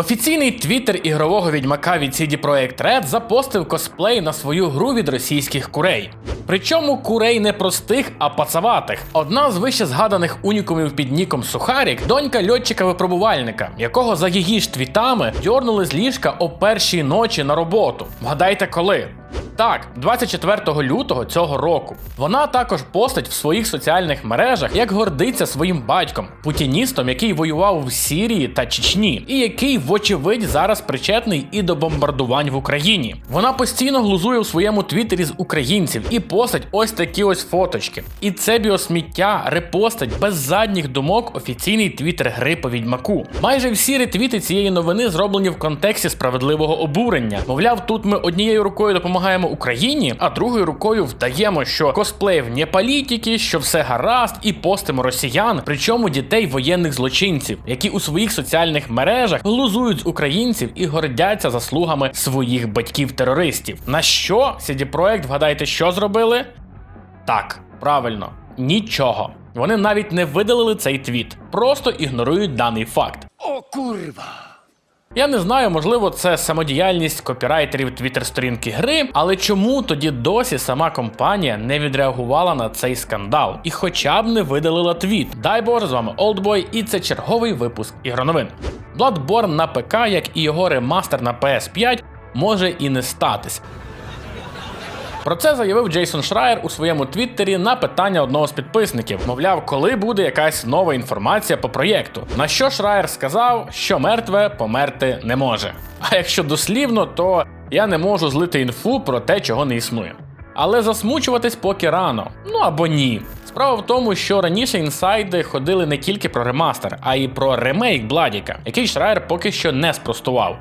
Офіційний твіттер ігрового відьмака від CD Projekt Red запостив косплей на свою гру від російських курей. Причому курей не простих, а пацаватих. Одна з вище згаданих унікумів під ніком Сухарік, донька льотчика-випробувальника, якого за її ж твітами дьорнули з ліжка о першій ночі на роботу. Вгадайте коли? Так, 24 лютого цього року. Вона також постить в своїх соціальних мережах, як гордиться своїм батьком, путіністом, який воював в Сірії та Чечні, і який, вочевидь, зараз причетний і до бомбардувань в Україні. Вона постійно глузує у своєму твіттері з українців і постить ось такі ось фоточки. І це біосміття репостить без задніх думок офіційний твіттер гри по відьмаку. Майже всі ретвіти цієї новини зроблені в контексті справедливого обурення. Мовляв, тут ми однією рукою допомагаємо Україні, а другою рукою вдаємо, що косплей вне політики, що все гаразд, і постимо росіян, причому дітей воєнних злочинців, які у своїх соціальних мережах глузують з українців і гордяться заслугами своїх батьків-терористів. На що CD Projekt, вгадайте, що зробили? Так, правильно, нічого. Вони навіть не видалили цей твіт, просто ігнорують даний факт. О курва! Я не знаю, можливо, це самодіяльність копірайтерів твіттер-сторінки гри, але чому тоді досі сама компанія не відреагувала на цей скандал і хоча б не видалила твіт? Дай Боже, з вами Oldboy, і це черговий випуск ігроновин. Bloodborne на ПК, як і його ремастер на PS5, може і не статись. Про це заявив Джейсон Шрайер у своєму твіттері на питання одного з підписників. Мовляв, коли буде якась нова інформація по проєкту. На що Шрайер сказав, що мертве померти не може. А якщо дослівно, то я не можу злити інфу про те, чого не існує. Але засмучуватись поки рано. Ну або ні. Справа в тому, що раніше інсайди ходили не тільки про ремастер, а й про ремейк Бладіка, який Шрайер поки що не спростував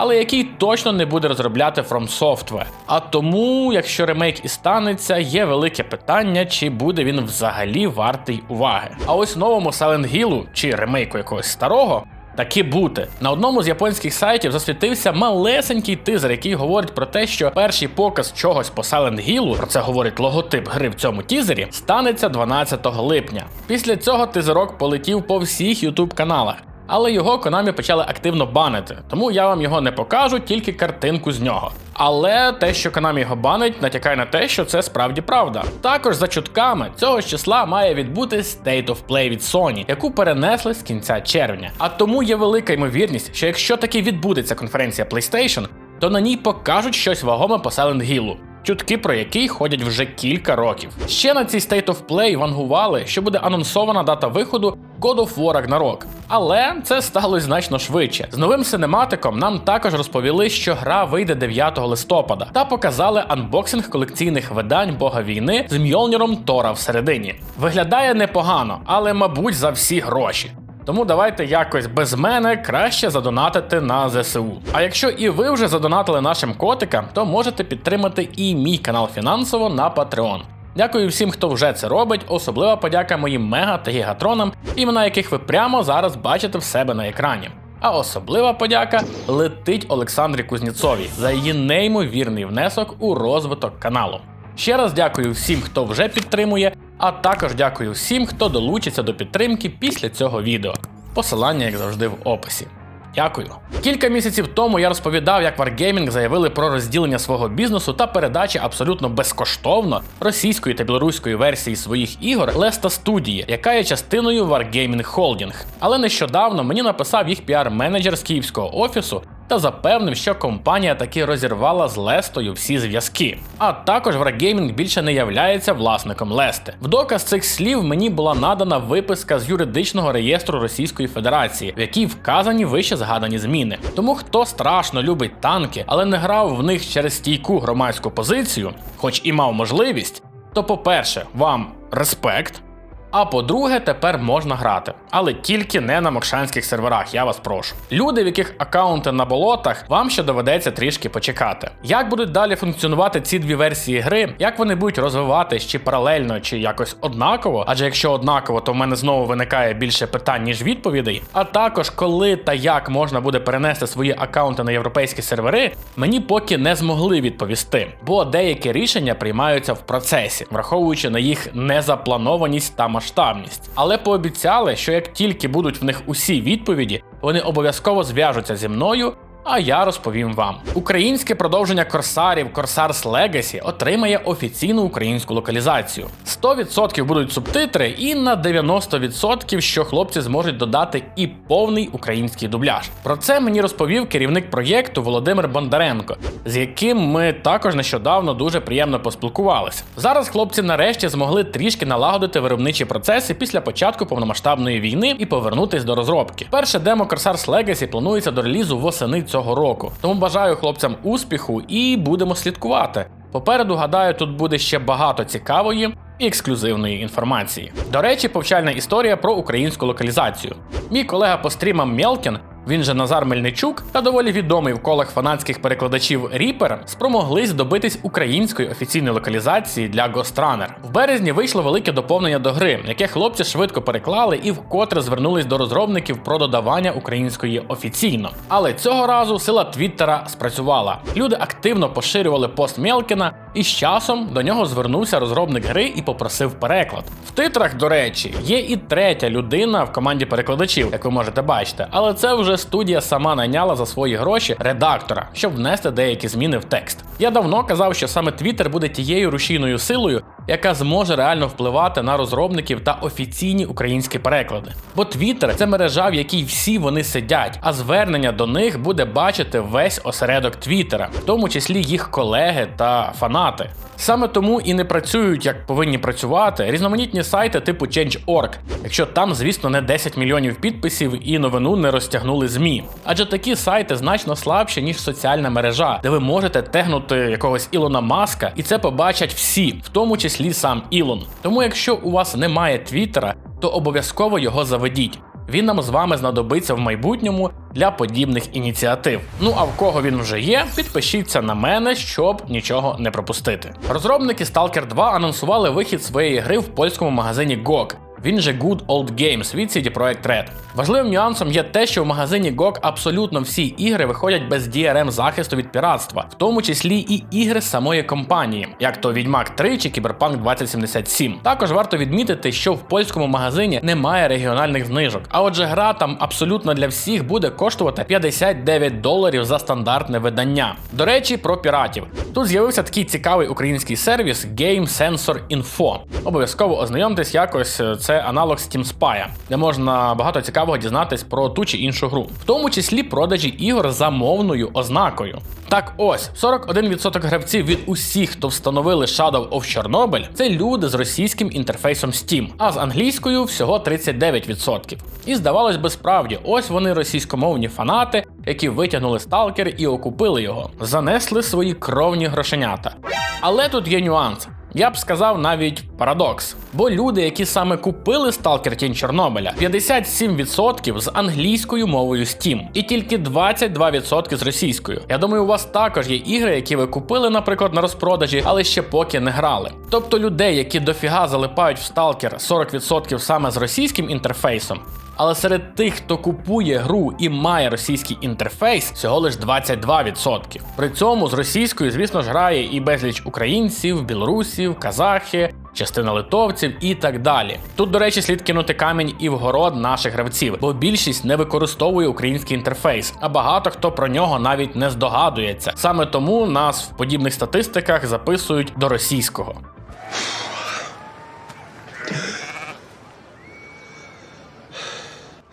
але який точно не буде розробляти From Software. А тому, якщо ремейк і станеться, є велике питання, чи буде він взагалі вартий уваги. А ось новому Silent Hill чи ремейку якогось старого. Таки бути на одному з японських сайтів засвітився малесенький тизер, який говорить про те, що перший показ чогось по Silent Hill, про це говорить логотип гри в цьому тізері, станеться 12 липня. Після цього тизерок полетів по всіх youtube каналах але його Konami почали активно банити, тому я вам його не покажу, тільки картинку з нього. Але те, що Konami його банить, натякає на те, що це справді правда. Також за чутками цього ж числа має відбути State of Play від Sony, яку перенесли з кінця червня. А тому є велика ймовірність, що якщо таки відбудеться конференція PlayStation, то на ній покажуть щось вагоме по Silent Hill. Чутки про який ходять вже кілька років. Ще на цій State of Play вангували, що буде анонсована дата виходу God of War Ragnarok. Але це сталося значно швидше. З новим синематиком нам також розповіли, що гра вийде 9 листопада, та показали анбоксинг колекційних видань Бога війни з Мьолніром Тора всередині. Виглядає непогано, але мабуть за всі гроші. Тому давайте якось без мене краще задонатити на ЗСУ. А якщо і ви вже задонатили нашим котикам, то можете підтримати і мій канал фінансово на Patreon. Дякую всім, хто вже це робить. Особлива подяка моїм мега та гігатронам, імена яких ви прямо зараз бачите в себе на екрані. А особлива подяка летить Олександрі Кузнєцовій за її неймовірний внесок у розвиток каналу. Ще раз дякую всім, хто вже підтримує, а також дякую всім, хто долучиться до підтримки після цього відео. Посилання, як завжди, в описі. Дякую. Кілька місяців тому я розповідав, як Wargaming заявили про розділення свого бізнесу та передачі абсолютно безкоштовно російської та білоруської версії своїх ігор Леста студії, яка є частиною Wargaming Holding. Але нещодавно мені написав їх піар-менеджер з київського офісу та запевнив, що компанія таки розірвала з Лестою всі зв'язки. А також Wargaming більше не являється власником Лести. В доказ цих слів мені була надана виписка з юридичного реєстру Російської Федерації, в якій вказані вище згадані зміни. Тому хто страшно любить танки, але не грав в них через стійку громадську позицію, хоч і мав можливість, то, по-перше, вам респект. А по-друге, тепер можна грати, але тільки не на мокшанських серверах, я вас прошу. Люди, в яких аккаунти на болотах, вам ще доведеться трішки почекати. Як будуть далі функціонувати ці дві версії гри, як вони будуть розвиватись чи паралельно, чи якось однаково? Адже якщо однаково, то в мене знову виникає більше питань, ніж відповідей. А також коли та як можна буде перенести свої аккаунти на європейські сервери, мені поки не змогли відповісти, бо деякі рішення приймаються в процесі, враховуючи на їх незапланованість та масштабність але пообіцяли, що як тільки будуть в них усі відповіді, вони обов'язково зв'яжуться зі мною. А я розповім вам. Українське продовження Корсарів Corsars Legacy отримає офіційну українську локалізацію. 100% будуть субтитри, і на 90% що хлопці зможуть додати і повний український дубляж. Про це мені розповів керівник проєкту Володимир Бондаренко, з яким ми також нещодавно дуже приємно поспілкувалися. Зараз хлопці нарешті змогли трішки налагодити виробничі процеси після початку повномасштабної війни і повернутись до розробки. Перше демо Corsars Legacy планується до релізу восени цього року. Тому бажаю хлопцям успіху і будемо слідкувати. Попереду, гадаю, тут буде ще багато цікавої і ексклюзивної інформації. До речі, повчальна історія про українську локалізацію. Мій колега по стрімам Мелкін, він же Назар Мельничук, та доволі відомий в колах фанатських перекладачів Ріпер, спромоглись добитись української офіційної локалізації для Ghost Runner. В березні вийшло велике доповнення до гри, яке хлопці швидко переклали і вкотре звернулись до розробників про додавання української офіційно. Але цього разу сила Твіттера спрацювала. Люди активно поширювали пост Мелкіна, і з часом до нього звернувся розробник гри і попросив переклад. В титрах, до речі, є і третя людина в команді перекладачів, як ви можете бачити, але це вже студія сама найняла за свої гроші редактора, щоб внести деякі зміни в текст. Я давно казав, що саме Твіттер буде тією рушійною силою, яка зможе реально впливати на розробників та офіційні українські переклади. Бо Твіттер це мережа, в якій всі вони сидять, а звернення до них буде бачити весь осередок Твіттера, в тому числі їх колеги та фанати. Саме тому і не працюють як повинні працювати різноманітні сайти типу Change.org, якщо там, звісно, не 10 мільйонів підписів і новину не розтягнули ЗМІ. Адже такі сайти значно слабші, ніж соціальна мережа, де ви можете тегнути якогось Ілона Маска, і це побачать всі, в тому числі сам Ілон. Тому, якщо у вас немає Твіттера, то обов'язково його заведіть. Він нам з вами знадобиться в майбутньому для подібних ініціатив. Ну а в кого він вже є, підпишіться на мене, щоб нічого не пропустити. Розробники Stalker 2 анонсували вихід своєї гри в польському магазині GOG. Він же Good Old Games від CD Projekt Red. Важливим нюансом є те, що в магазині GOG абсолютно всі ігри виходять без DRM захисту від піратства, в тому числі і ігри самої компанії, як то Відьмак 3 чи Cyberpunk 2077. Також варто відмітити, що в польському магазині немає регіональних знижок. А отже, гра там абсолютно для всіх буде коштувати 59 доларів за стандартне видання. До речі, про піратів. Тут з'явився такий цікавий український сервіс Game Sensor Info. Обов'язково ознайомтесь якось. Це аналог Steam Spy, де можна багато цікавого дізнатись про ту чи іншу гру, в тому числі продажі ігор за мовною ознакою. Так ось 41% гравців від усіх, хто встановили Shadow of Chernobyl, це люди з російським інтерфейсом Steam, а з англійською всього 39%. І здавалось би, справді, ось вони російськомовні фанати, які витягнули сталкер і окупили його, занесли свої кровні грошенята. Але тут є нюанс. Я б сказав навіть парадокс. Бо люди, які саме купили Сталкер Тінь Чорнобиля, 57% з англійською мовою Steam, і тільки 22% з російською. Я думаю, у вас також є ігри, які ви купили, наприклад, на розпродажі, але ще поки не грали. Тобто людей, які дофіга залипають в Сталкер 40% саме з російським інтерфейсом. Але серед тих, хто купує гру і має російський інтерфейс, всього лиш 22%. При цьому з російською, звісно ж, грає і безліч українців, білорусів, казахи, частина литовців і так далі. Тут, до речі, слід кинути камінь і в город наших гравців, бо більшість не використовує український інтерфейс, а багато хто про нього навіть не здогадується. Саме тому нас в подібних статистиках записують до російського.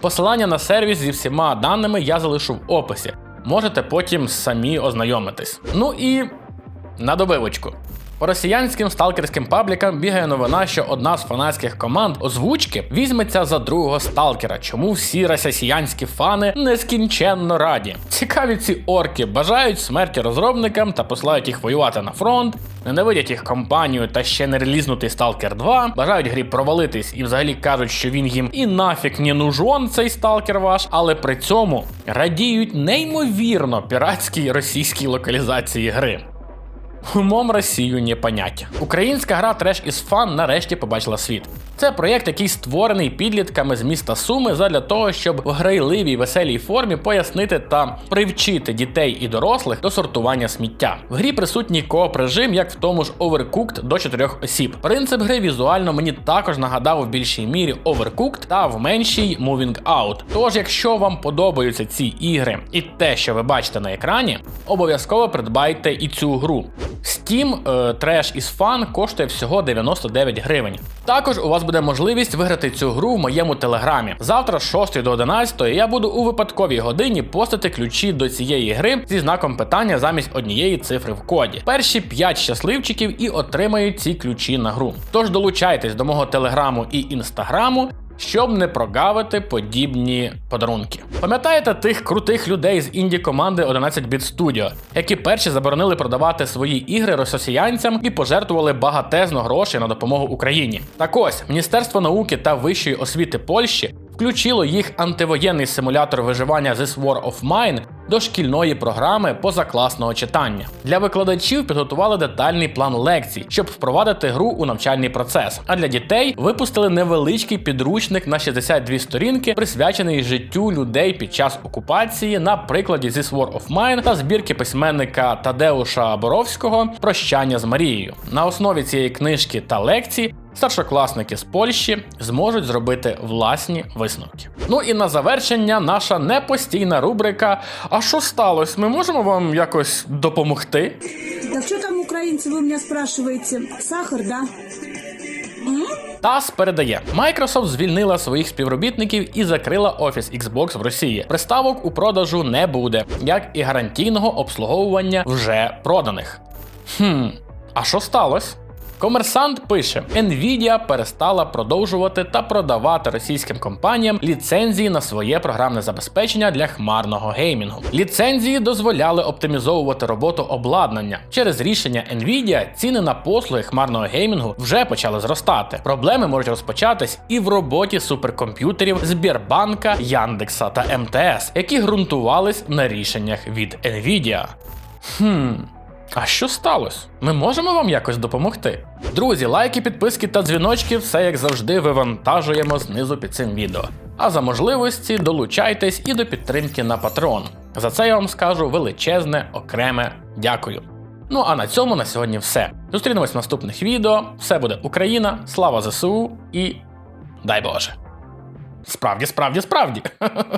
Посилання на сервіс зі всіма даними я залишу в описі. Можете потім самі ознайомитись. Ну і на добивочку. По росіянським сталкерським паблікам бігає новина, що одна з фанатських команд озвучки візьметься за другого сталкера, чому всі росіянські фани нескінченно раді. Цікаві ці орки бажають смерті розробникам та посилають їх воювати на фронт, ненавидять їх компанію та ще не релізнутий Stalker 2, бажають грі провалитись і взагалі кажуть, що він їм і нафіг не нужен цей сталкер ваш, але при цьому радіють неймовірно піратській російській локалізації гри. Умом Росію не понять. Українська гра Trash is Fun нарешті побачила світ. Це проєкт, який створений підлітками з міста Суми задля того, щоб в грайливій веселій формі пояснити та привчити дітей і дорослих до сортування сміття. В грі присутній кооп режим, як в тому ж Overcooked до 4 осіб. Принцип гри візуально мені також нагадав в більшій мірі Overcooked та в меншій Moving Out. Тож, якщо вам подобаються ці ігри і те, що ви бачите на екрані, обов'язково придбайте і цю гру. Steam Trash is Fun коштує всього 99 гривень. Також у вас буде можливість виграти цю гру в моєму телеграмі. Завтра з 6 до 11 я буду у випадковій годині постати ключі до цієї гри зі знаком питання замість однієї цифри в коді. Перші 5 щасливчиків і отримають ці ключі на гру. Тож долучайтесь до мого телеграму і інстаграму. Щоб не прогавити подібні подарунки. Пам'ятаєте тих крутих людей з інді команди 11-Bit Studio, які перші заборонили продавати свої ігри росіянцям і пожертвували багатезно грошей на допомогу Україні? Так ось Міністерство науки та вищої освіти Польщі включило їх антивоєнний симулятор виживання This War of Mine до шкільної програми позакласного читання. Для викладачів підготували детальний план лекцій, щоб впровадити гру у навчальний процес. А для дітей випустили невеличкий підручник на 62 сторінки, присвячений життю людей під час окупації на прикладі This War of Mine та збірки письменника Тадеуша Боровського Прощання з Марією. На основі цієї книжки та лекцій старшокласники з Польщі зможуть зробити власні висновки. Ну і на завершення наша непостійна рубрика. А що сталося? Ми можемо вам якось допомогти? Так что там украинцы, вы меня спрашиваете? Сахар, да? ТАСС передає: Microsoft звільнила своїх співробітників і закрила офіс Xbox в Росії. Приставок у продажу не буде, як і гарантійного обслуговування вже проданих. Хм, а що сталося? Комерсант пише: Nvidia перестала продовжувати та продавати російським компаніям ліцензії на своє програмне забезпечення для хмарного геймінгу. Ліцензії дозволяли оптимізовувати роботу обладнання. Через рішення Nvidia ціни на послуги хмарного геймінгу вже почали зростати. Проблеми можуть розпочатись і в роботі суперкомп'ютерів Сбербанка, Яндекса та МТС, які ґрунтувались на рішеннях від Nvidia. Хм. А що сталося? Ми можемо вам якось допомогти? Друзі, лайки, підписки та дзвіночки все як завжди вивантажуємо знизу під цим відео. А за можливості долучайтесь і до підтримки на Patreon. За це я вам скажу величезне, окреме дякую. Ну а на цьому на сьогодні все. Зустрінемось в наступних відео. Все буде Україна, слава ЗСУ і дай Боже. Справді, справді, справді.